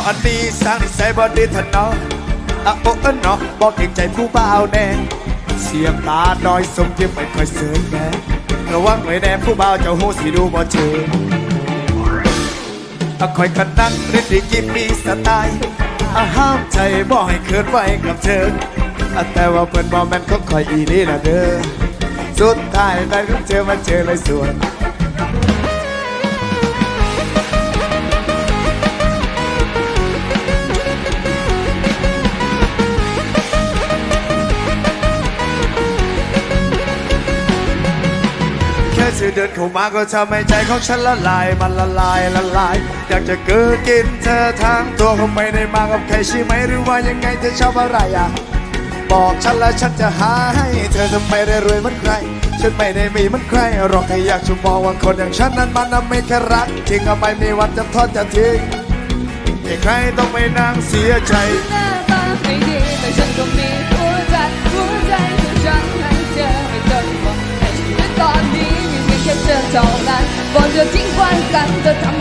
ออันนี้สร้างนิสัยบอดีทันเนาะอะโอ้เอนเนาะบอกเก่งใจผู้บ่าวแน่เสียงตาน้อยสมยิ้มไม่ค่อยเสยแน่ระวังหน่อยแน่ผู้บ่าวเจ้าหูสีดูบ่เจออะคอยกันนั่งริดดีกิมีสไตล์อะห้ามใจบ่ให้เคินไว้กับเธออะแต่ว่าเพิ่อนบ่แม่นของคอยอีนี่ละเด้อสุดท้ายได้ก็เจอมาเจอเลยส่วน แค่ชื่อเดินเข้ามาก็ทำให้ใจของฉันละลายมันละลายละลาย อยากจะเกิดกินเธอทั้งตัวคงไม่ได้มากับใครใช่ไหมหรือว่ายังไงเธอชอบอะไรอะบอกฉันแล้วฉันจะหาให้ เธอจะไมได้รวยเหมือนใคร ฉันไม่ได้มีเหมือนใครหรอกแค่อยากจะมองว่าคนอย่างฉันนั้นมันน่ะไม่แค่รักจริงก็ไม่มีวันจะทอดจะทิ้งให้ใครต้องไปนั่งเสียใจหน้าตาไม่ดีแต่ฉันก็มี เพียง